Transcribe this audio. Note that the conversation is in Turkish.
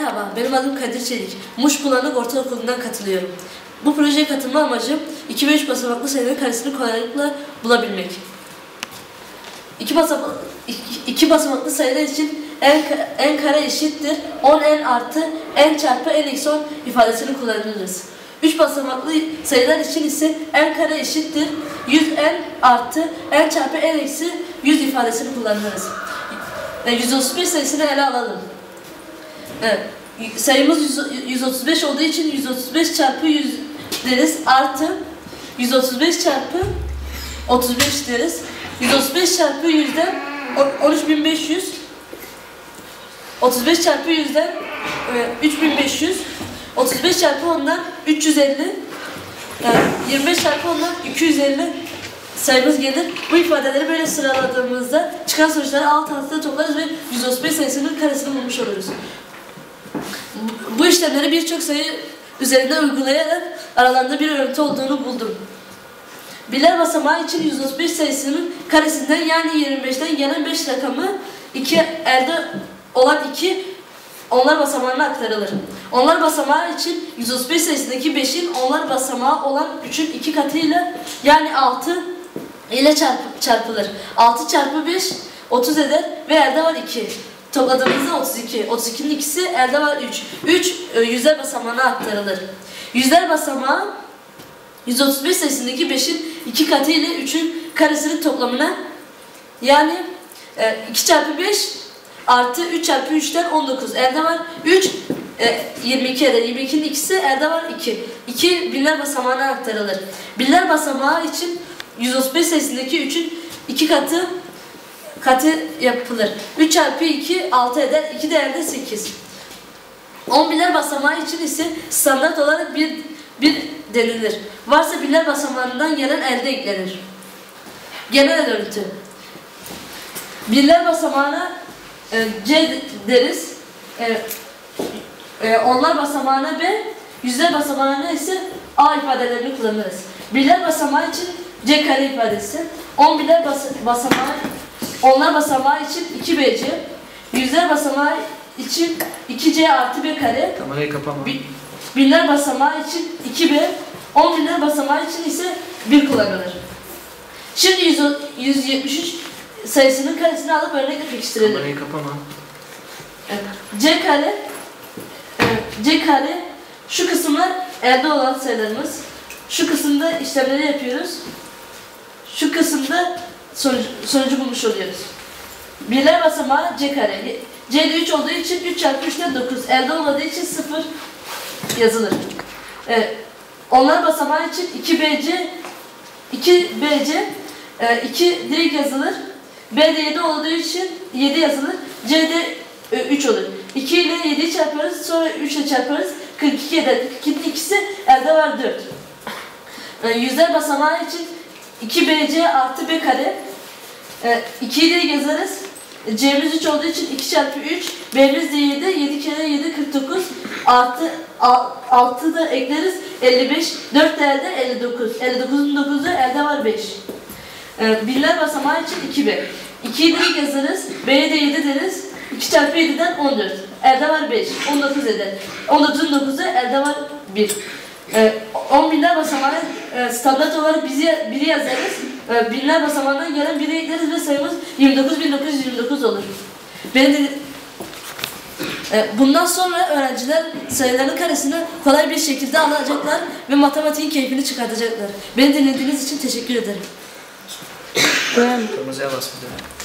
Merhaba, benim adım Kadir Çelik. Muş Bulanık Ortaokulu'ndan katılıyorum. Bu projeye katılma amacım 2 ve 3 basamaklı sayıların karesini kolaylıkla bulabilmek. İki, basamak, iki, basamaklı sayılar için n, ka- n kare eşittir 10n artı n çarpı n eksi 10 ifadesini kullanırız. 3 basamaklı sayılar için ise n kare eşittir 100n artı n çarpı n eksi 100 ifadesini kullanırız. E, 131 sayısını ele alalım. Evet. Sayımız 100 135 olduğu için 135 çarpı 100 deriz artı 135 çarpı 35 deriz. 135 çarpı 100'den o- 13500 35 çarpı 100'den e, 3500 35 çarpı 10'dan 350 yani 25 çarpı 10'dan 250 sayımız gelir. Bu ifadeleri böyle sıraladığımızda çıkan sonuçları alt alta toplarız ve 135 sayısının karesini bulmuş oluruz. Bu işlemleri birçok sayı üzerinde uygulayarak aralarında bir örüntü olduğunu buldum. Birler basamağı için 135 sayısının karesinden yani 25'ten gelen 5 rakamı iki elde olan 2 onlar basamağına aktarılır. Onlar basamağı için 135 sayısındaki 5'in onlar basamağı olan 3'ün 2 katıyla yani 6 ile çarp- çarpılır. 6 çarpı 5 30 eder ve elde var 2. Topladığımızda 32. 32'nin ikisi elde var 3. 3 e, yüzler basamağına aktarılır. Yüzler basamağı 135 sayısındaki 5'in 2 katı ile 3'ün karesinin toplamına yani e, 2 çarpı 5 artı 3 çarpı 3'ten 19. Elde var 3 e, 22 eder. 22'nin ikisi elde var 2. 2 binler basamağına aktarılır. Binler basamağı için 135 sayısındaki 3'ün 2 katı katı yapılır. 3 çarpı 2 6 eder. 2 de elde 8. 10 binler basamağı için ise standart olarak bir, bir denilir. Varsa binler basamağından gelen elde eklenir. Genel örüntü. Birler basamağına e, C deriz. E, e, onlar basamağına B, yüzler basamağına ise A ifadelerini kullanırız. Birler basamağı için C kare ifadesi. 10 birler bas basamağı, onlar basamağı için 2BC, yüzler basamağı için 2C artı B kare, Kamerayı kapama. Bi- Binler basamağı için 2B, 10 binler basamağı için ise 1 kullanılır. Şimdi 100 173 sayısının karesini alıp örnekle pekiştirelim. Kamerayı kapama. Evet. C kare, C kare şu kısımlar elde olan sayılarımız. Şu kısımda işlemleri yapıyoruz. Şu kısımda sonucu, sonucu bulmuş oluyoruz. Birler basamağı C kare. C'de 3 olduğu için 3 çarpı 3'ten 9. Elde olmadığı için 0 yazılır. Evet. Onlar basamağı için 2BC 2BC 2 direkt yazılır. B'de 7 olduğu için 7 yazılır. C'de 3 olur. 2 ile 7'yi çarparız sonra 3 ile çarparız. 42 eder. 42'nin ikisi elde var 4. E, yüzler basamağı için 2BC artı B kare. E, 2'yi direkt yazarız. E, C'miz 3 olduğu için 2 çarpı 3. B'miz de 7. 7 kere 7 49. Artı 6 da ekleriz. 55. 4 de elde 59. 59'un 9'u elde var 5. E, birler basamağı için 2B. 2'yi direkt yazarız. B'ye de 7 deriz. 2 çarpı 7'den 14. Elde var 5. 19 eder. 19'un 9'u elde var 1. Ee, 10 binler basamağı e, standart olarak bizi, biri yazarız. Ee, binler basamağından gelen biri ekleriz ve sayımız 29.929 olur. Benim de, e, bundan sonra öğrenciler sayıların karesini kolay bir şekilde alacaklar ve matematiğin keyfini çıkartacaklar. Beni dinlediğiniz için teşekkür ederim. Kırmızıya bas bir de.